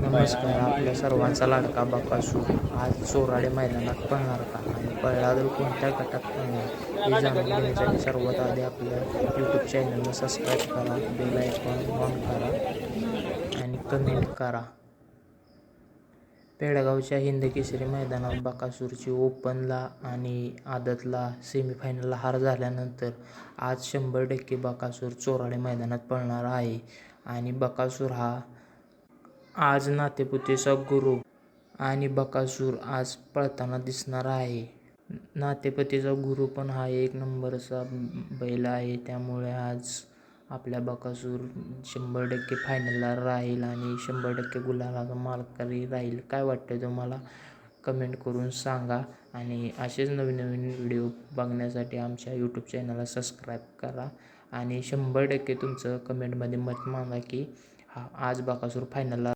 नमस्कार आपल्या सर्वांचा लाडका बापासू आज चोराडे मैदानात पळणार का? आणि पळला तर कोणत्या गटात पळणार हे जाणून घेण्यासाठी सर्वात आधी आपल्या यूट्यूब चॅनलला सबस्क्राईब करा बेल आयकॉन ऑन करा आणि कमेंट करा. पेडगावच्या हिंदकेसरी मैदानात बकासूरची ओपनला आणि आदतला सेमीफायनलला हार झाल्यानंतर आज शंभर टक्के बकासूर चोराडे मैदानात पळणार आहे. आणि बकासूर हा आज नातेपुतेचा गुरु आणि बकासूर आज पळताना दिसणार आहे. नातेपतीचा गुरु पण हा एक नंबरचा बैल आहे. त्यामुळे आज आपल्या बकासूर शंभर टक्के फायनलला राहील आणि शंभर टक्के गुलालाचा मालकरी राहील. काय वाटतं तुम्हाला? कमेंट करून सांगा आणि असेच नवीन नवीन व्हिडिओ बघण्यासाठी आमच्या यूट्यूब चॅनलला सबस्क्राईब करा आणि शंभर टक्के तुमचं कमेंटमध्ये मत मागा की हा आज बकासूर फायनलला